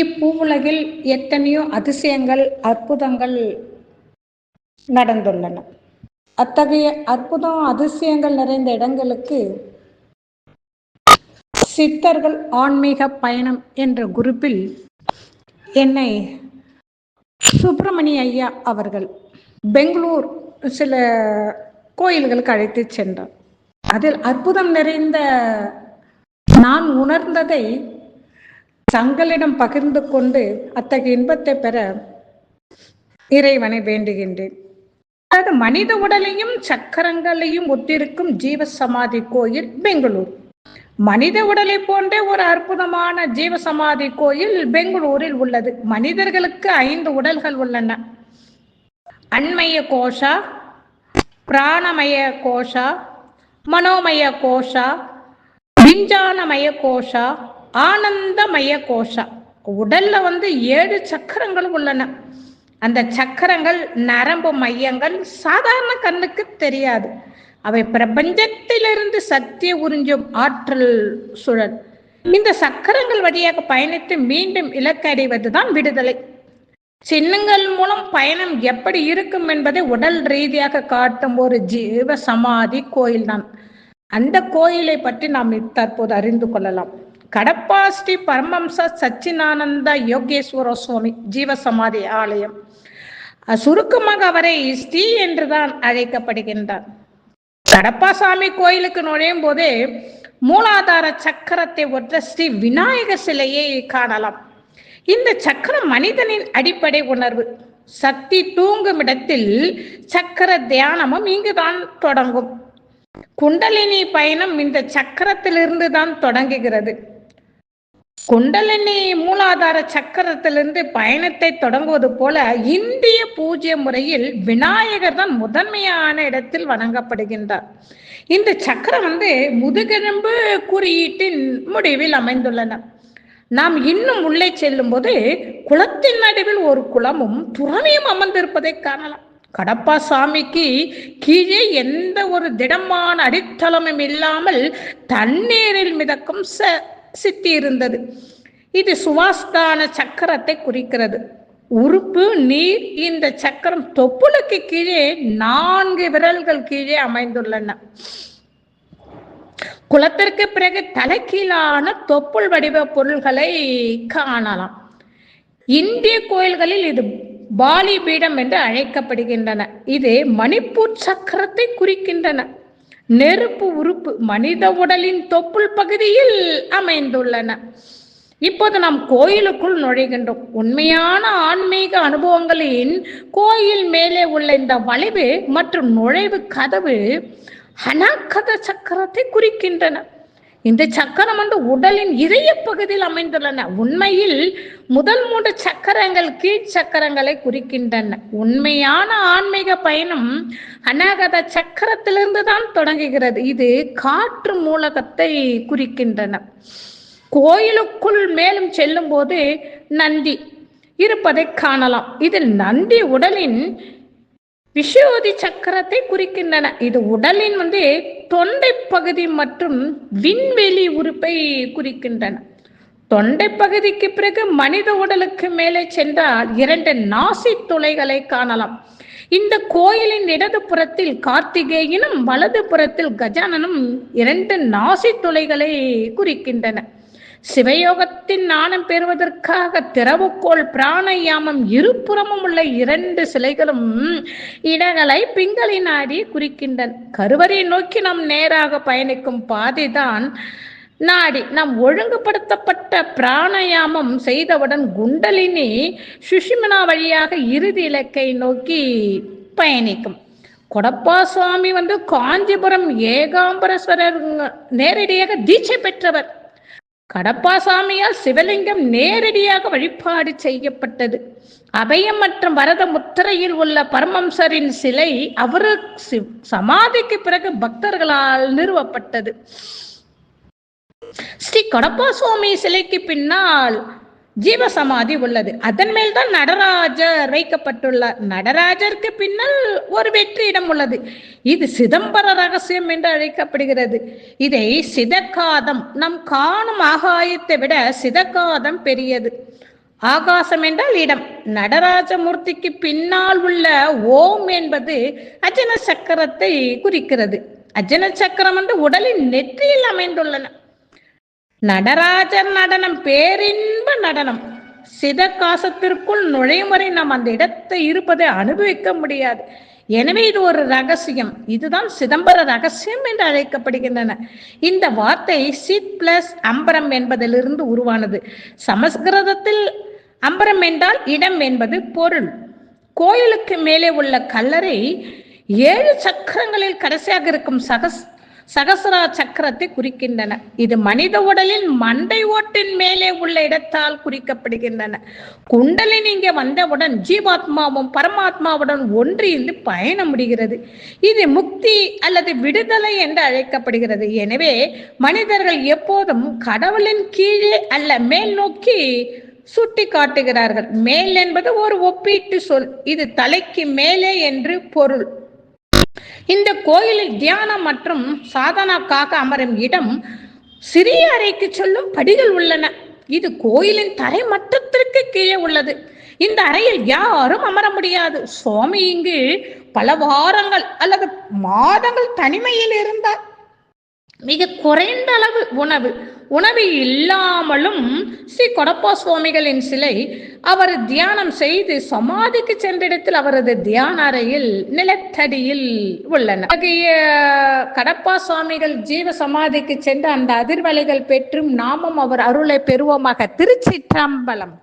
இப்பூவுலகில் எத்தனையோ அதிசயங்கள் அற்புதங்கள் நடந்துள்ளன. அத்தகைய அற்புதம் அதிசயங்கள் நிறைந்த இடங்களுக்கு சித்தர்கள் ஆன்மீக பயணம் என்ற குரூப்பில் என்னை சுப்பிரமணிய ஐயா அவர்கள் பெங்களூர் சில கோயில்களுக்கு அழைத்து சென்றார். அதில் அற்புதம் நிறைந்த நான் உணர்ந்ததை தங்களிடம் பகிர்ந்து கொண்டு அத்தகைய இன்பத்தை பெற இறைவனை வேண்டுகின்றேன். அதாவது மனித உடலையும் சக்கரங்களையும் ஒத்திருக்கும் ஜீவ சமாதி கோயில் பெங்களூர். மனித உடலை போன்ற ஒரு அற்புதமான ஜீவ சமாதி கோயில் பெங்களூரில் உள்ளது. மனிதர்களுக்கு ஐந்து உடல்கள் உள்ளன. அண்மய கோஷா பிராணமய கோஷா மனோமய கோஷா விஞ்ஞானமய கோஷா ஆனந்தமய கோஷா உடல்ல வந்து ஏழு சக்கரங்கள் உள்ளன. அந்த சக்கரங்கள் நரம்பு மையங்கள் சாதாரண கண்ணுக்கு தெரியாது. அவை பிரபஞ்சத்திலிருந்து சக்தி உறிஞ்சும் ஆற்றல் சுழல். இந்த சக்கரங்கள் வழியாக பயணித்து மீண்டும் இலக்கு அடைவதுதான் விடுதலை. சின்னங்கள் மூலம் பயணம் எப்படி இருக்கும் என்பதை உடல் ரீதியாக காட்டும் ஒரு ஜீவ சமாதி கோயில் தான் அந்த கோயிலை பற்றி நாம் தற்போது அறிந்து கொள்ளலாம். கடப்பா ஸ்ரீ பரமம்ச சச்சினானந்த யோகேஸ்வர சுவாமி ஜீவ சமாதி ஆலயம். சுருக்கமாக அவரை ஸ்ரீ என்றுதான் அழைக்கப்படுகின்றார். கடப்பாசாமி கோயிலுக்கு நுழையும் போதே மூலாதார சக்கரத்தை ஒற்ற ஸ்ரீ விநாயக சிலையை காணலாம். இந்த சக்கரம் மனிதனின் அடிப்படை உணர்வு சக்தி தூங்கும் இடத்தில் சக்கர தியானமும் இங்குதான் தொடங்கும். குண்டலினி பயணம் இந்த சக்கரத்திலிருந்து தான் தொடங்குகிறது. குண்டலினி மூலாதார சக்கரத்திலிருந்து பயணத்தை தொடங்குவது போல இந்திய பூஜ்ய முறையில் விநாயகர் தான் முதன்மையான இடத்தில் வணங்கப்படுகின்றார். இந்த சக்கரம் வந்து முதுகெலும்பு குறியீட்டின் முடிவில் அமைந்துள்ளன. நாம் இன்னும் உள்ளே செல்லும் போது குளத்தின் நடுவில் ஒரு குளமும் துறவியும் அமர்ந்திருப்பதை காணலாம். கடப்பா சாமிக்கு கீழே எந்த ஒரு திடமான அடித்தளமும் இல்லாமல் தண்ணீரில் மிதக்கும் ச சித்தி இருந்தது இது சுவாஸ்தான சக்கரத்தை குறிக்கிறது. உறுப்பு நீர் இந்த சக்கரம் தொப்புளுக்கு கீழே நான்கு விரல்கள் கீழே அமைந்துள்ளன. குளத்திற்கு பிறகு தலைக்கீழான தொப்புள் வடிவ பொருள்களை காணலாம். இந்திய கோயில்களில் இது பாலி பீடம் என்று அழைக்கப்படுகின்றன. இது மணிப்பூர் சக்கரத்தை குறிக்கின்றன. நெருப்பு உறுப்பு மனித உடலின் தொப்புள் பகுதியில் அமைந்துள்ளன. இப்போது நாம் கோயிலுக்குள் நுழைகின்றோம். உண்மையான ஆன்மீக அனுபவங்களின் கோயில் மேலே உள்ள இந்த வளைவு மற்றும் நுழைவு கதவு ஹனாக்கத சக்கரத்தை குறிக்கின்றன. இந்த சக்கரம் வந்து உடலின் இதய பகுதியில் அமைந்துள்ளன. உண்மையில் முதல் மூன்று சக்கரங்கள் கீழ் சக்கரங்களை குறிக்கின்றன. உண்மையான ஆன்மீக பயணம் அநாகத சக்கரத்திலிருந்து தான் தொடங்குகிறது. இது காற்று மூலகத்தை குறிக்கின்றன. கோயிலுக்குள் மேலும் செல்லும் போது நந்தி இருப்பதை காணலாம். இதில் நந்தி உடலின் விஷயோதி சக்கரத்தை குறிக்கின்றன. இது உடலின் வந்து தொண்டை பகுதி மற்றும் விண்வெளி உறுப்பை குறிக்கின்றன. தொண்டை பகுதிக்கு பிறகு மனித உடலுக்கு மேலே சென்றால் இரண்டு நாசி துளைகளை காணலாம். இந்த கோயிலின் இடது புறத்தில் கார்த்திகேயனும் வலது புறத்தில் கஜானனும் இரண்டு நாசி துளைகளை குறிக்கின்றன. சிவயோகத்தின் நாணம் பெறுவதற்காக திறவுக்கோள் பிராணயாமம் இருபுறமும் உள்ள இரண்டு சிலைகளும் இடங்களை பிங்களின் ஆடி குறிக்கின்றன. கருவறை நோக்கி நாம் நேராக பயணிக்கும் பாதைதான் நாடி. நாம் ஒழுங்குபடுத்தப்பட்ட பிராணயாமம் செய்தவுடன் குண்டலினி சுஷிமனா வழியாக இறுதி இலக்கை நோக்கி பயணிக்கும். கொடப்பா சுவாமி வந்து காஞ்சிபுரம் ஏகாம்பரஸ்வரர் நேரடியாக தீட்சை பெற்றவர். கடப்பாசாமியால் சிவலிங்கம் நேரடியாக வழிபாடு செய்யப்பட்டது. அபயம் மற்றும் வரத முத்திரையில் உள்ள பரமம்சரின் சிலை அவரு சமாதிக்கு பிறகு பக்தர்களால் நிறுவப்பட்டது. ஸ்ரீ கடப்பா சுவாமி சிலைக்கு பின்னால் ஜீவசமாதி உள்ளது. அதன் மேல் தான் நடராஜர் வைக்கப்பட்டுள்ளார் நடராஜருக்கு பின்னால் ஒரு வெற்றியிடம் உள்ளது. இது சிதம்பர ரகசியம் என்று அழைக்கப்படுகிறது. இதை சிதக்காதம் நம் காணும் ஆகாயத்தை விட சிதக்காதம் பெரியது. ஆகாசம் என்றால் இடம். நடராஜமூர்த்திக்கு பின்னால் உள்ள ஓம் என்பது அஜன சக்கரத்தை குறிக்கிறது. அஜன சக்கரம் வந்து உடலின் நெற்றியில் அமைந்துள்ளன. நடராஜர் நடனம் பேரின்ப நடனம். சிதகாசத்திற்குள் நுழையும் வரை நாம் அந்த இடத்தை இருப்பதை அனுபவிக்க முடியாது. எனவே இது ஒரு ரகசியம். இதுதான் சிதம்பர ரகசியம் என்று அழைக்கப்படுகின்றன. இந்த வார்த்தை சித் பிளஸ் அம்பரம் என்பதிலிருந்து உருவானது. சமஸ்கிருதத்தில் அம்பரம் என்றால் இடம் என்பது பொருள். கோயிலுக்கு மேலே உள்ள கல்லறை ஏழு சக்கரங்களில் கடைசியாக இருக்கும் சகஸ் சகசரா சக்கரத்தை குறிக்கின்றன. இது மனித உடலில் மண்டை ஓட்டின் மேலே உள்ள இடத்தால் குறிக்கப்படுகின்றன. குண்டலின் இங்கே வந்தவுடன் ஜீவாத்மாவும் பரமாத்மாவுடன் ஒன்றியிருந்து பயணம் முடிகிறது இது முக்தி அல்லது விடுதலை என்று அழைக்கப்படுகிறது. எனவே மனிதர்கள் எப்போதும் கடவுளின் கீழே அல்ல மேல் நோக்கி சுட்டி காட்டுகிறார்கள் மேல் என்பது ஒரு ஒப்பீட்டு சொல். இது தலைக்கு மேலே என்று பொருள். இந்த கோயிலில் தியானம் மற்றும் சாதனாக்காக அமரும் இடம் சிறிய அறைக்கு செல்லும் படிகள் உள்ளன. இது கோயிலின் தரை மட்டத்திற்கு கீழே உள்ளது. இந்த அறையில் யாரும் அமர முடியாது. சுவாமி இங்கு பல வாரங்கள் அல்லது மாதங்கள் தனிமையில் இருந்தார். மிக குறைந்த அளவு உணவு. உணவு இல்லாமலும் ஸ்ரீ கொடப்பா சுவாமிகளின் சிலை அவர் தியானம் செய்து சமாதிக்கு சென்ற இடத்தில் அவரது தியான அறையில் நிலத்தடியில் உள்ளன. அத்தகைய கடப்பா சுவாமிகள் ஜீவ சமாதிக்கு சென்று அந்த அதிர்வலைகள் பெற்றும் நாமும் அவர் அருளை பெறுவோமாக. திருச்சிற்றம்பலம்.